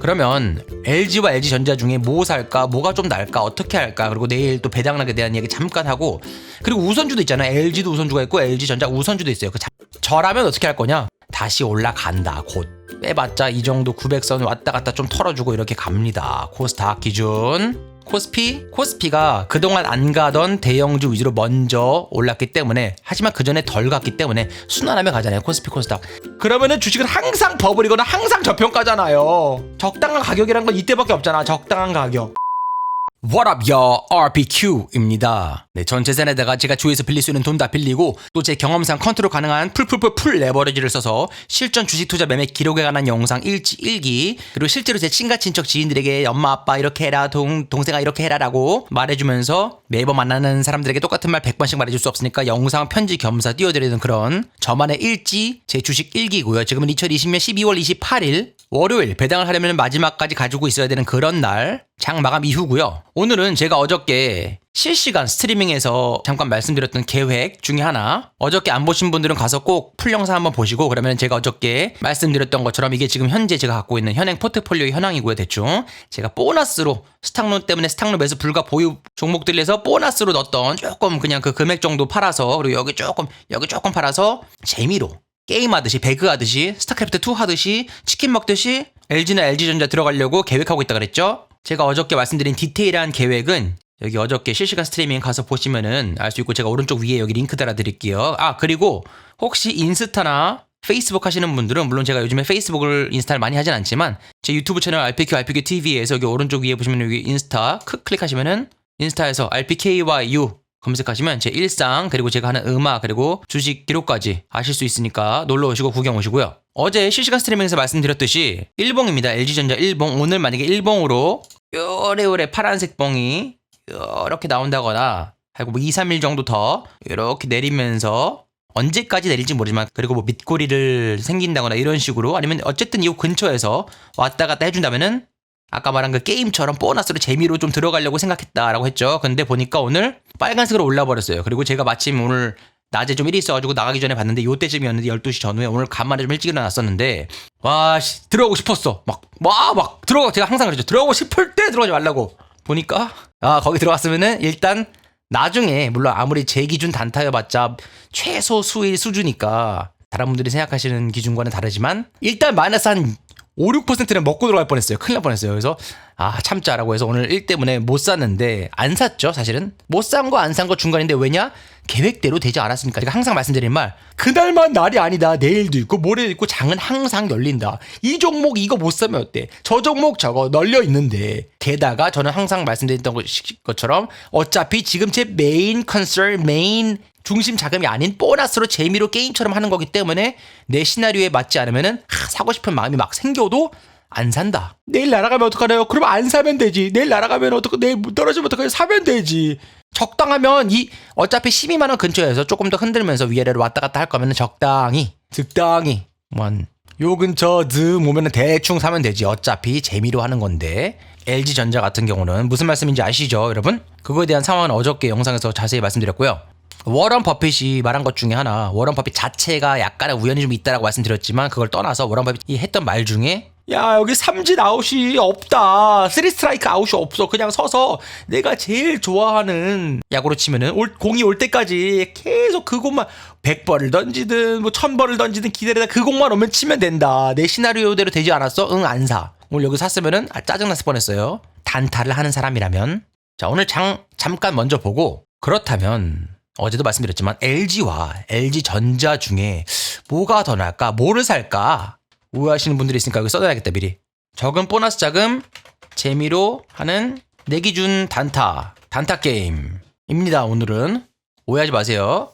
그러면 LG와 LG전자 중에 뭐 살까, 뭐가 좀 나을까, 어떻게 할까, 그리고 내일 또 배당락에 대한 얘기 잠깐 하고, 그리고 우선주도 있잖아요. LG도 우선주가 있고 LG전자 우선주도 있어요. 그 자- 저라면 어떻게 할 거냐? 다시 올라간다. 곧 빼봤자 이 정도 900선 왔다 갔다 좀 털어주고 이렇게 갑니다. 코스닥 기준. 코스피? 코스피가 그동안 안 가던 대형주 위주로 먼저 올랐기 때문에 하지만 그 전에 덜 갔기 때문에 순환하며 가잖아요 코스피 코스닥. 그러면은 주식은 항상 버블이거나 항상 저평가잖아요. 적당한 가격이란 건 이때밖에 없잖아 적당한 가격 What up, y'all? RBQ입니다. 네, 전 재산에다가 제가 주에서 빌릴 수 있는 돈 다 빌리고 또 제 경험상 컨트롤 가능한 풀풀풀 풀 레버리지를 써서 실전 주식 투자 매매 기록에 관한 영상 일지 일기 그리고 실제로 제 친가 친척 지인들에게 엄마 아빠 이렇게 해라 동 동생아 이렇게 해라라고 말해주면서 매번 만나는 사람들에게 똑같은 말 100번씩 말해줄 수 없으니까 영상 편지 겸사 띄워드리는 그런 저만의 일지 제 주식 일기고요. 지금은 2020년 12월 28일 월요일 배당을 하려면 마지막까지 가지고 있어야 되는 그런 날 장 마감 이후고요. 오늘은 제가 어저께 실시간 스트리밍에서 잠깐 말씀드렸던 계획 중에 하나 어저께 안 보신 분들은 가서 꼭 풀 영상 한번 보시고 그러면 제가 어저께 말씀드렸던 것처럼 이게 지금 현재 제가 갖고 있는 현행 포트폴리오의 현황이고요 대충 제가 보너스로 스탁론 때문에 스탁론 매수 불가 보유 종목들에서 보너스로 넣었던 조금 그냥 그 금액 정도 팔아서 그리고 여기 조금 여기 조금 팔아서 재미로 게임하듯이 배그하듯이 스타크래프트 2 하듯이 치킨 먹듯이 LG나 LG전자 들어가려고 계획하고 있다 그랬죠? 제가 어저께 말씀드린 디테일한 계획은 여기 어저께 실시간 스트리밍 가서 보시면은 알 수 있고 제가 오른쪽 위에 여기 링크 달아드릴게요. 아 그리고 혹시 인스타나 페이스북 하시는 분들은 물론 제가 요즘에 페이스북을 인스타를 많이 하진 않지만 제 유튜브 채널 RPQ RPQ TV에서 여기 오른쪽 위에 보시면 여기 인스타 크 클릭하시면은 인스타에서 RPKYU 검색하시면 제 일상 그리고 제가 하는 음악 그리고 주식 기록까지 아실 수 있으니까 놀러 오시고 구경 오시고요. 어제 실시간 스트리밍에서 말씀드렸듯이 일봉입니다. LG전자 일봉 오늘 만약에 일봉으로 요래요래 파란색 봉이 이렇게 나온다거나 하고 뭐 2, 3일 정도 더 이렇게 내리면서 언제까지 내릴지 모르지만 그리고 뭐 밑꼬리를 생긴다거나 이런 식으로 아니면 어쨌든 이 근처에서 왔다 갔다 해준다면은 아까 말한 그 게임처럼 보너스로 재미로 좀 들어가려고 생각했다라고 했죠. 근데 보니까 오늘 빨간색으로 올라 버렸어요. 그리고 제가 마침 오늘 낮에 좀 일이 있어가지고 나가기 전에 봤는데 요때쯤이었는데 12시 전후에 오늘 간만에 좀 일찍 일어났었는데 와 씨, 들어가고 싶었어. 막 와 막 들어가 제가 항상 그러죠. 들어가고 싶을 때 들어가지 말라고. 보니까 아 거기 들어갔으면은 일단 나중에 물론 아무리 제 기준 단타여봤자 최소 수일 수주니까 다른 분들이 생각하시는 기준과는 다르지만 일단 마이너스 한 5, 6%는 먹고 들어갈 뻔했어요. 큰일 날 뻔했어요. 그래서 아 참자라고 해서 오늘 일 때문에 못 샀는데 안 샀죠 사실은? 못 산 거 안 산 거 중간인데 왜냐? 계획대로 되지 않았으니까. 제가 항상 말씀드린 말 그날만 날이 아니다. 내일도 있고 모레도 있고 장은 항상 열린다. 이 종목 이거 못 사면 어때? 저 종목 저거 널려 있는데. 게다가 저는 항상 말씀드렸던 것- 것처럼 어차피 지금 제 메인 컨설 메인 중심 자금이 아닌 보너스로 재미로 게임처럼 하는 거기 때문에 내 시나리오에 맞지 않으면은 하, 사고 싶은 마음이 막 생겨도 안 산다. 내일 날아가면 어떡하나요? 그럼 안 사면 되지. 내일 날아가면 어떡 내일 떨어지면 어떡하요? 사면 되지. 적당하면 이 어차피 12만 원 근처에서 조금 더 흔들면서 위아래로 왔다 갔다 할 거면 적당히 적당히 뭐요 근처 즈음 오면은 대충 사면 되지. 어차피 재미로 하는 건데. LG 전자 같은 경우는 무슨 말씀인지 아시죠, 여러분? 그거에 대한 상황은 어저께 영상에서 자세히 말씀드렸고요. 워런 버핏이 말한 것 중에 하나, 워런 버핏 자체가 약간의 우연이 좀 있다라고 말씀드렸지만 그걸 떠나서 워런 버핏이 했던 말 중에 야 여기 삼진 아웃이 없다, 쓰리 스트라이크 아웃이 없어, 그냥 서서 내가 제일 좋아하는 야구로 치면은 올, 공이 올 때까지 계속 그 공만 100번을 던지든 뭐 1000번을 던지든 기다리다 그 공만 오면 치면 된다. 내 시나리오대로 되지 않았어? 응 안 사. 오늘 여기 샀으면은 아, 짜증났을 뻔했어요. 단타를 하는 사람이라면 자 오늘 장 잠깐 먼저 보고 그렇다면 어제도 말씀드렸지만 LG와 LG 전자 중에 뭐가 더 나을까? 뭐를 살까? 오해하시는 분들이 있으니까 여기 써놔야겠다 미리. 적은 보너스 자금 재미로 하는 내 기준 단타 단타 게임입니다. 오늘은 오해하지 마세요.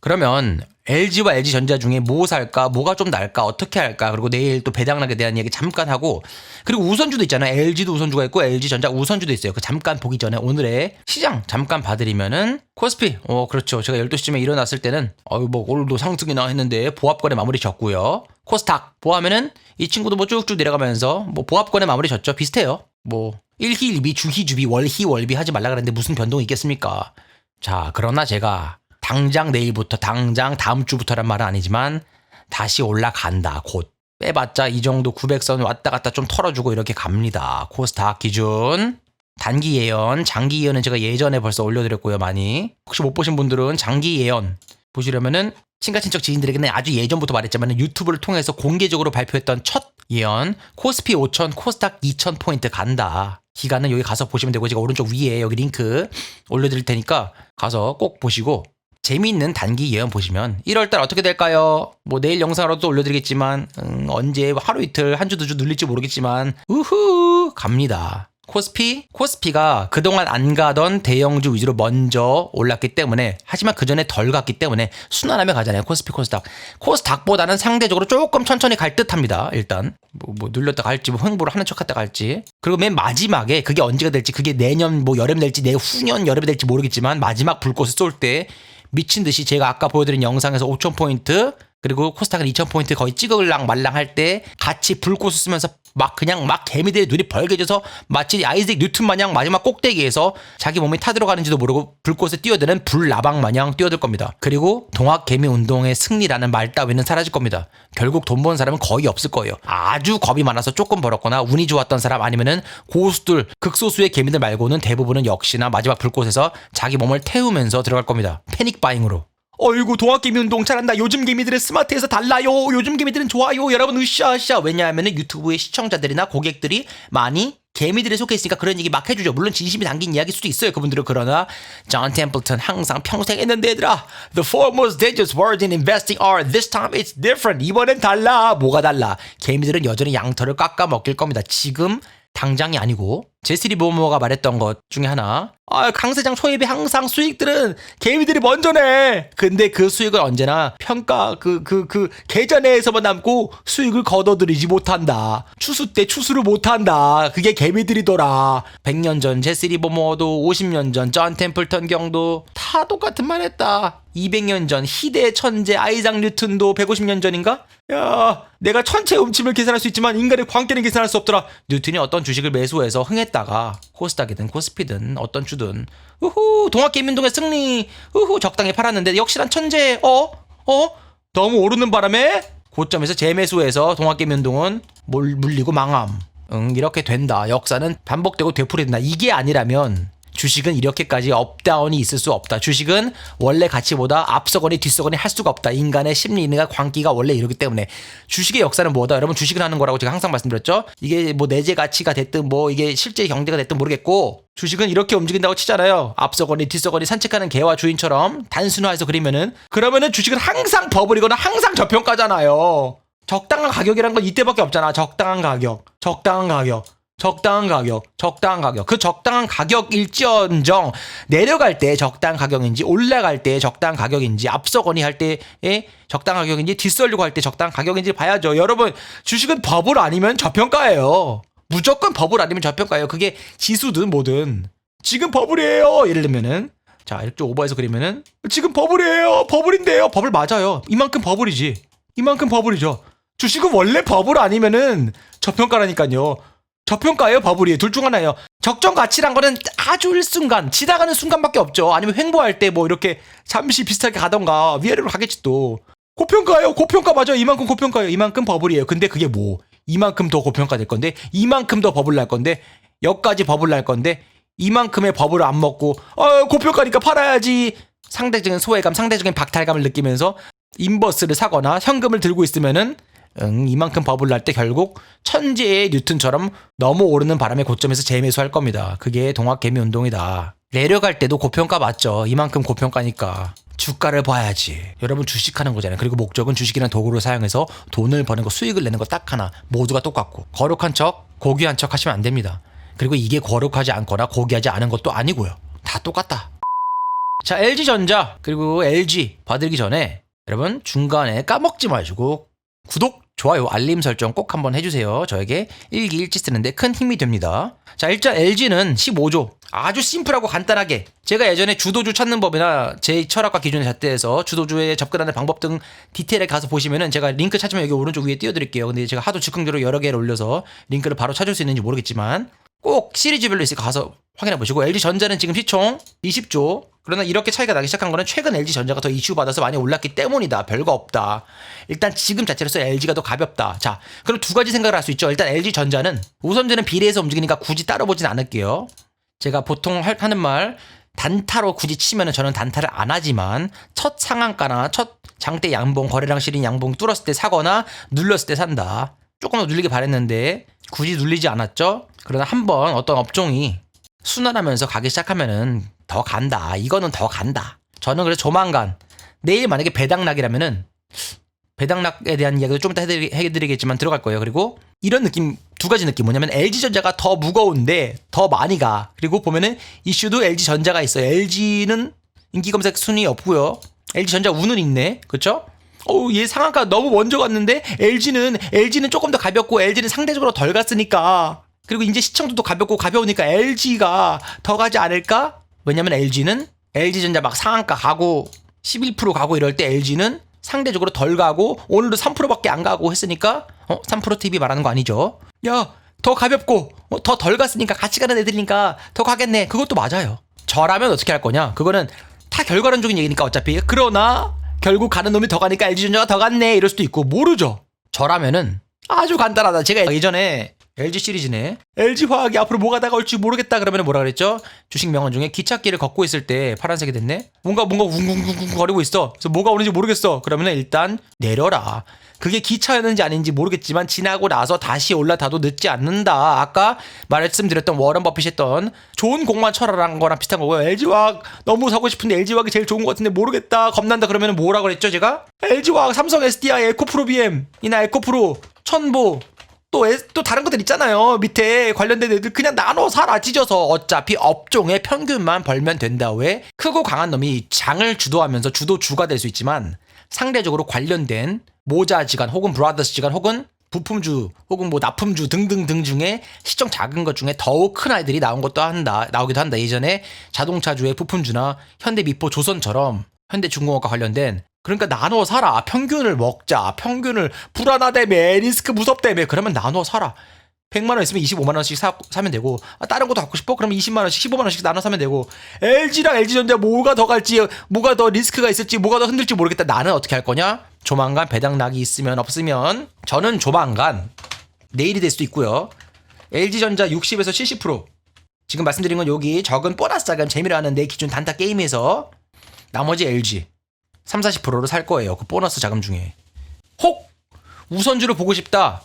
그러면 LG와 LG 전자 중에 뭐 살까, 뭐가 좀 나을까, 어떻게 할까, 그리고 내일 또 배당락에 대한 얘기 잠깐 하고, 그리고 우선주도 있잖아요. LG도 우선주가 있고 LG 전자 우선주도 있어요. 그 잠깐 보기 전에 오늘의 시장 잠깐 봐드리면은 코스피, 어 그렇죠. 제가 12시쯤에 일어났을 때는 어유 뭐 오늘도 상승이나 했는데 보합권에 마무리 졌고요. 코스닥 보하면은 이 친구도 뭐 쭉쭉 내려가면서 뭐 보합권에 마무리 졌죠. 비슷해요. 뭐 일희 일비 주희 주비 월희 월비 하지 말라 그랬는데 무슨 변동이 있겠습니까? 자, 그러나 제가 당장 내일부터 당장 다음 주부터란 말은 아니지만 다시 올라간다 곧 빼봤자 이 정도 900선 왔다 갔다 좀 털어주고 이렇게 갑니다. 코스닥 기준. 단기 예언, 장기 예언은 제가 예전에 벌써 올려드렸고요, 많이. 혹시 못 보신 분들은 장기 예언 보시려면은 친가 친척 지인들에게는 아주 예전부터 말했지만 유튜브를 통해서 공개적으로 발표했던 첫 예언 코스피 5천 코스닥 2천 포인트 간다 기간은 여기 가서 보시면 되고 제가 오른쪽 위에 여기 링크 올려드릴 테니까 가서 꼭 보시고 재미있는 단기 예언 보시면 1월달 어떻게 될까요? 뭐 내일 영상으로도 올려드리겠지만 음, 언제 하루 이틀 한 주 두 주 눌릴지 모르겠지만 우후 갑니다. 코스피? 코스피가 그동안 안 가던 대형주 위주로 먼저 올랐기 때문에 하지만 그 전에 덜 갔기 때문에 순환하며 가잖아요. 코스피 코스닥. 코스닥보다는 상대적으로 조금 천천히 갈 듯합니다. 일단 뭐, 뭐 눌렸다 갈지 뭐 흥부를 하는 척 했다 갈지 그리고 맨 마지막에 그게 언제가 될지 그게 내년 뭐 여름 될지 내후년 여름이 될지 모르겠지만 마지막 불꽃을 쏠 때 미친 듯이 제가 아까 보여드린 영상에서 5천 포인트 그리고 코스닥은 2,000포인트 거의 찍을랑 말랑 할 때 같이 불꽃을 쓰면서 막 그냥 막 개미들의 눈이 벌개져서 마치 아이색 뉴튼 마냥 마지막 꼭대기에서 자기 몸이 타들어가는지도 모르고 불꽃에 뛰어드는 불나방 마냥 뛰어들 겁니다. 그리고 동학 개미 운동의 승리라는 말 따위는 사라질 겁니다. 결국 돈 버는 사람은 거의 없을 거예요. 아주 겁이 많아서 조금 벌었거나 운이 좋았던 사람 아니면은 고수들 극소수의 개미들 말고는 대부분은 역시나 마지막 불꽃에서 자기 몸을 태우면서 들어갈 겁니다. 패닉 바잉으로. 어이구 동학개미 운동 잘한다. 요즘 개미들은 스마트해서 달라요. 요즘 개미들은 좋아요. 여러분 으쌰으쌰. 왜냐하면 유튜브의 시청자들이나 고객들이 많이 개미들에 속해 있으니까 그런 얘기 막 해주죠. 물론 진심이 담긴 이야기일 수도 있어요 그분들은. 그러나 존 템플턴 항상 평생 했는데 얘들아 The four most dangerous words in investing are This time it's different. 이번엔 달라. 뭐가 달라? 개미들은 여전히 양털을 깎아 먹길 겁니다. 지금 당장이 아니고 제스리 보모가 말했던 것 중에 하나. 아 강세장 초입에 항상 수익들은 개미들이 먼저 내 근데 그 수익을 언제나 평가 그 그 그 계좌 내에서만 남고 수익을 거둬들이지 못한다. 추수 때 추수를 못한다. 그게 개미들이더라. 100년 전 제스리 보모도 50년 전존 템플턴 경도 다 똑같은 말 했다. 200년 전 희대의 천재 아이작 뉴튼도 150년 전인가? 야, 내가 천체 음침을 계산할 수 있지만 인간의 광대는 계산할 수 없더라. 뉴튼이 어떤 주식을 매수해서 흥했다 가 코스닥이든 코스피든 어떤 주든 우후 동학개미운동의 승리 우후 적당히 팔았는데 역시난 천재 어? 어? 너무 오르는 바람에 고점에서 재매수해서 동학개미운동은 몰- 물리고 망함. 응 이렇게 된다. 역사는 반복되고 되풀이된다. 이게 아니라면 주식은 이렇게까지 업다운이 있을 수 없다. 주식은 원래 가치보다 앞서거니 뒤서거니 할 수가 없다. 인간의 심리가 광기가 원래 이러기 때문에 주식의 역사는 뭐다? 여러분 주식을 하는 거라고 제가 항상 말씀드렸죠. 이게 뭐 내재 가치가 됐든 뭐 이게 실제 경제가 됐든 모르겠고 주식은 이렇게 움직인다고 치잖아요. 앞서거니 뒤서거니 산책하는 개와 주인처럼 단순화해서 그리면은 그러면은 주식은 항상 버블이거나 항상 저평가잖아요. 적당한 가격이란 건 이때밖에 없잖아. 적당한 가격, 적당한 가격. 적당한 가격, 적당한 가격. 그 적당한 가격일지언정 내려갈 때 적당한 가격인지 올라갈 때 적당한 가격인지 앞서거니 할 때의 적당한 가격인지 뒤설려고 할 때 적당한 가격인지 봐야죠. 여러분 주식은 버블 아니면 저평가예요. 무조건 버블 아니면 저평가예요. 그게 지수든 뭐든 지금 버블이에요. 예를 들면은 자 이렇게 오버해서 그리면은 지금 버블이에요. 버블인데요. 버블 맞아요. 이만큼 버블이지. 이만큼 버블이죠. 주식은 원래 버블 아니면은 저평가라니까요. 저평가예요, 버블이에요. 둘중 하나예요. 적정 가치란 거는 아주 일순간, 지나가는 순간밖에 없죠. 아니면 횡보할 때 뭐 이렇게 잠시 비슷하게 가던가 위아래로 가겠지 또. 고평가예요. 고평가 맞아요. 이만큼 고평가예요. 이만큼 버블이에요. 근데 그게 뭐? 이만큼 더 고평가 될 건데, 이만큼 더 버블 날 건데, 여기까지 버블 날 건데, 이만큼의 버블을 안 먹고, 어, 고평가니까 팔아야지. 상대적인 소외감, 상대적인 박탈감을 느끼면서 인버스를 사거나 현금을 들고 있으면은 응, 이만큼 버블 날 때 결국 천재의 뉴튼처럼 너무 오르는 바람에 고점에서 재매수할 겁니다. 그게 동학개미 운동이다. 내려갈 때도 고평가 맞죠. 이만큼 고평가니까. 주가를 봐야지. 여러분 주식하는 거잖아요. 그리고 목적은 주식이라는 도구를 사용해서 돈을 버는 거, 수익을 내는 거 딱 하나. 모두가 똑같고. 거룩한 척, 고귀한 척 하시면 안 됩니다. 그리고 이게 거룩하지 않거나 고귀하지 않은 것도 아니고요. 다 똑같다. 자, LG전자 그리고 LG 봐드리기 전에 여러분 중간에 까먹지 마시고 구독, 좋아요, 알림 설정 꼭 한번 해주세요. 저에게 일기 일지 쓰는데 큰 힘이 됩니다. 자, 일단 LG는 15조. 아주 심플하고 간단하게. 제가 예전에 주도주 찾는 법이나 제 철학과 기준의 잣대에서 주도주에 접근하는 방법 등 디테일에 가서 보시면은 제가 링크 찾으면 여기 오른쪽 위에 띄워드릴게요. 근데 제가 하도 즉흥적으로 여러 개를 올려서 링크를 바로 찾을 수 있는지 모르겠지만 꼭 시리즈별로 있으니까 가서 확인해 보시고 LG 전자는 지금 시총 20조. 그러나 이렇게 차이가 나기 시작한 거는 최근 LG 전자가 더 이슈 받아서 많이 올랐기 때문이다. 별거 없다. 일단 지금 자체로서 LG가 더 가볍다. 자, 그럼 두 가지 생각을 할 수 있죠. 일단 LG 전자는 우선전은 비례해서 움직이니까 굳이 따로 보진 않을게요. 제가 보통 할- 하는 말 단타로 굳이 치면은 저는 단타를 안 하지만 첫 상한가나 첫 장대 양봉 거래량 실인 양봉 뚫었을 때 사거나 눌렀을 때 산다. 조금 더 눌리길 바랬는데 굳이 눌리지 않았죠. 그러나 한번 어떤 업종이 순환하면서 가기 시작하면은 더 간다. 이거는 더 간다. 저는 그래서 조만간 내일 만약에 배당락이라면은 배당락에 대한 이야기도 좀 이따 해드리, 해드리겠지만 들어갈 거예요. 그리고 이런 느낌 두 가지 느낌 뭐냐면 LG전자가 더 무거운데 더 많이 가. 그리고 보면은 이슈도 LG전자가 있어요. LG는 인기 검색 순위 없고요. LG전자 우는 있네. 그렇죠? 어우 얘 상한가 너무 먼저 갔는데 LG는 LG는 조금 더 가볍고 LG는 상대적으로 덜 갔으니까 그리고 이제 시청도도 가볍고 가벼우니까 LG가 더 가지 않을까? 왜냐면 LG는 LG전자 막 상한가 가고 11% 가고 이럴 때 LG는 상대적으로 덜 가고 오늘도 3%밖에 안 가고 했으니까 어 3% TV 말하는 거 아니죠? 야 더 가볍고 어, 더덜 갔으니까 같이 가는 애들이니까 더 가겠네. 그것도 맞아요. 저라면 어떻게 할 거냐? 그거는 다 결과론적인 얘기니까 어차피 그러나 결국 가는 놈이 더 가니까 LG전자가 더 갔네 이럴 수도 있고 모르죠. 저라면은 아주 간단하다. 제가 예전에 LG 시리즈네. LG 화학이 앞으로 뭐가 다가올지 모르겠다 그러면 뭐라 그랬죠? 주식 명언 중에 기찻길을 걷고 있을 때 파란색이 됐네. 뭔가 뭔가 웅웅웅웅 거리고 있어. 그래서 뭐가 오는지 모르겠어. 그러면 일단 내려라. 그게 기차였는지 아닌지 모르겠지만 지나고 나서 다시 올라타도 늦지 않는다. 아까 말씀드렸던 워런 버핏이 했던 좋은 공만 쳐라라는 거랑 비슷한 거고요. LG화학 너무 사고 싶은데 LG화학이 제일 좋은 것 같은데 모르겠다. 겁난다. 그러면 뭐라 그랬죠 제가? LG화학, 삼성 SDI, 에코프로 BM이나 에코프로, 천보 또, 에- 또 다른 것들 있잖아요. 밑에 관련된 애들 그냥 나눠 사라 찢어서 어차피 업종의 평균만 벌면 된다. 왜? 크고 강한 놈이 장을 주도하면서 주도 주가 될 수 있지만 상대적으로 관련된 모자 지간 혹은 브라더스 지간 혹은 부품주 혹은 뭐 납품주 등등등 중에 시청 작은 것 중에 더욱 큰 아이들이 나온 것도 한다 나오기도 한다. 예전에 자동차주의 부품주나 현대 미포 조선처럼 현대 중공업과 관련된 그러니까 나눠 사라. 평균을 먹자. 평균을 불안하다며 리스크 무섭다며 그러면 나눠 사라. 100만 원 있으면 25만 원씩 사, 사면 되고 아, 다른 것도 갖고 싶어? 그러면 20만 원씩 15만 원씩 나눠 사면 되고 LG랑 LG전자 뭐가 더 갈지 뭐가 더 리스크가 있을지 뭐가 더 흔들지 모르겠다. 나는 어떻게 할 거냐 조만간 배당락이 있으면 없으면 저는 조만간 내일이 될 수도 있고요. LG전자 60에서 70% 지금 말씀드린 건 여기 적은 보너스 자금 재미로 하는 내 기준 단타 게임에서 나머지 LG 3, 40%를 살 거예요. 그 보너스 자금 중에. 혹 우선주를 보고 싶다.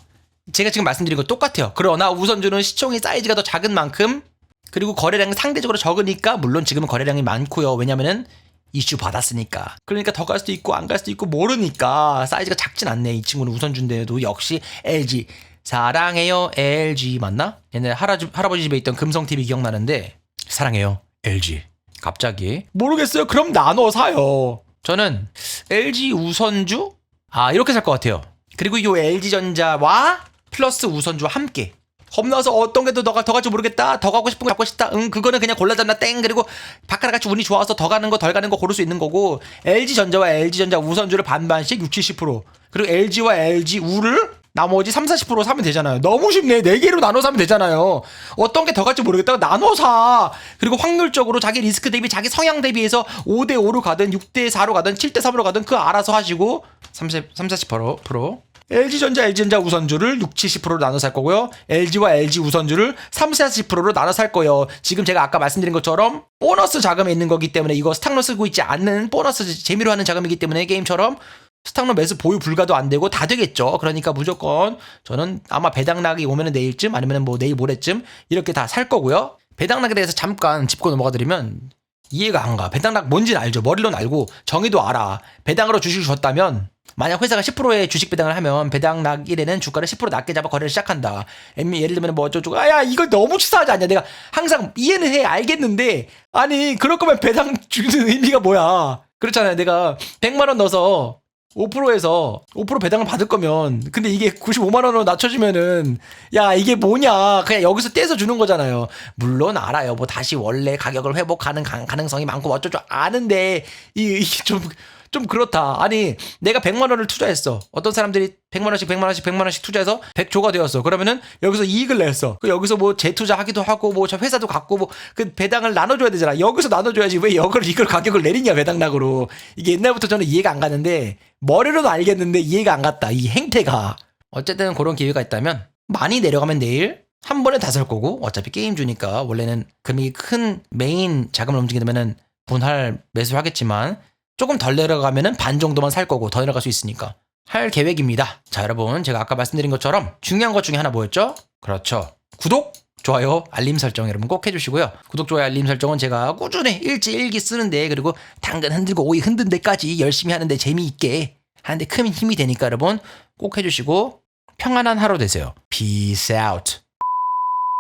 제가 지금 말씀드린 거 똑같아요. 그러나 우선주는 시총의 사이즈가 더 작은 만큼 그리고 거래량이 상대적으로 적으니까 물론 지금은 거래량이 많고요. 왜냐면은 이슈 받았으니까. 그러니까 더 갈 수도 있고 안 갈 수도 있고 모르니까 사이즈가 작진 않네. 이 친구는 우선주인데도 역시 LG 사랑해요 LG 맞나? 옛날에 할아버지, 할아버지 집에 있던 금성 TV 기억나는데 사랑해요 LG 갑자기 모르겠어요. 그럼 나눠 사요. 저는 LG 우선주 아 이렇게 살 것 같아요. 그리고 이 LG 전자와 플러스 우선주와 함께 겁나서 어떤 게 더 더 갈지 모르겠다 더 가고 싶은 거 갖고 싶다 응 그거는 그냥 골라잡나 땡 그리고 바깥 같이 운이 좋아서 더 가는 거 덜 가는 거 고를 수 있는 거고 LG 전자와 LG 전자 우선주를 반반씩 60, 70% 그리고 LG와 LG 우를 나머지 3, 40% 사면 되잖아요. 너무 쉽네. 네 개로 나눠 사면 되잖아요. 어떤 게 더 갈지 모르겠다가 나눠 사. 그리고 확률적으로 자기 리스크 대비 자기 성향 대비해서 5대 5로 가든 6대 4로 가든 7대 3으로 가든 그 알아서 하시고 30, 3, 40% 프로. LG전자, LG전자 우선주를 6, 70%로 나눠 살 거고요. LG와 LG 우선주를 3, 40%로 나눠 살 거예요. 지금 제가 아까 말씀드린 것처럼 보너스 자금에 있는 거기 때문에 이거 스탁로 쓰고 있지 않는 보너스 재미로 하는 자금이기 때문에 게임처럼 스탁로 매수 보유 불가도 안 되고 다 되겠죠. 그러니까 무조건 저는 아마 배당락이 오면은 내일쯤 아니면은 뭐 내일 모레쯤 이렇게 다 살 거고요. 배당락에 대해서 잠깐 짚고 넘어가 드리면 이해가 안 가. 배당락 뭔지는 알죠. 머리로는 알고 정의도 알아. 배당으로 주식을 줬다면 만약 회사가 10%의 주식 배당을 하면 배당락 1에는 주가를 10% 낮게 잡아 거래를 시작한다. 엠- 예를 들면 뭐 어쩌고 아야 이거 너무 치사하지 않냐. 내가 항상 이해는 해 알겠는데 아니 그럴 거면 배당 주는 의미가 뭐야. 그렇잖아요. 내가 100만 원 넣어서 5%에서 5% 배당을 받을 거면 근데 이게 95만 원으로 낮춰지면은 야 이게 뭐냐? 그냥 여기서 떼서 주는 거잖아요. 물론 알아요. 뭐 다시 원래 가격을 회복하는 가, 능성이 많고 어쩌죠 아는데 이- 이게 좀 좀 그렇다. 아니, 내가 100만 원을 투자했어. 어떤 사람들이 100만 원씩 100만 원씩 100만 원씩 투자해서 100조가 되었어. 그러면은 여기서 이익을 냈어. 그 여기서 뭐 재투자하기도 하고 뭐 저 회사도 갖고 뭐 그 배당을 나눠 줘야 되잖아. 여기서 나눠 줘야지. 왜 이걸 이걸 가격을 내리냐 배당락으로. 이게 옛날부터 저는 이해가 안 갔는데 머리로는 알겠는데 이해가 안 갔다. 이 행태가. 어쨌든 그런 기회가 있다면 많이 내려가면 내일 한 번에 다 살 거고 어차피 게임 주니까 원래는 금액이 큰 메인 자금을 움직이면은 분할 매수하겠지만 조금 덜 내려가면은 반 정도만 살 거고 더 내려갈 수 있으니까 할 계획입니다. 자 여러분 제가 아까 말씀드린 것처럼 중요한 것 중에 하나 뭐였죠? 그렇죠. 구독, 좋아요, 알림 설정 여러분 꼭 해주시고요. 구독, 좋아요, 알림 설정은 제가 꾸준히 일지 일기 쓰는데 그리고 당근 흔들고 오이 흔든 데까지 열심히 하는데 재미있게 하는데 큰 힘이 되니까 여러분 꼭 해주시고 평안한 하루 되세요. Peace out.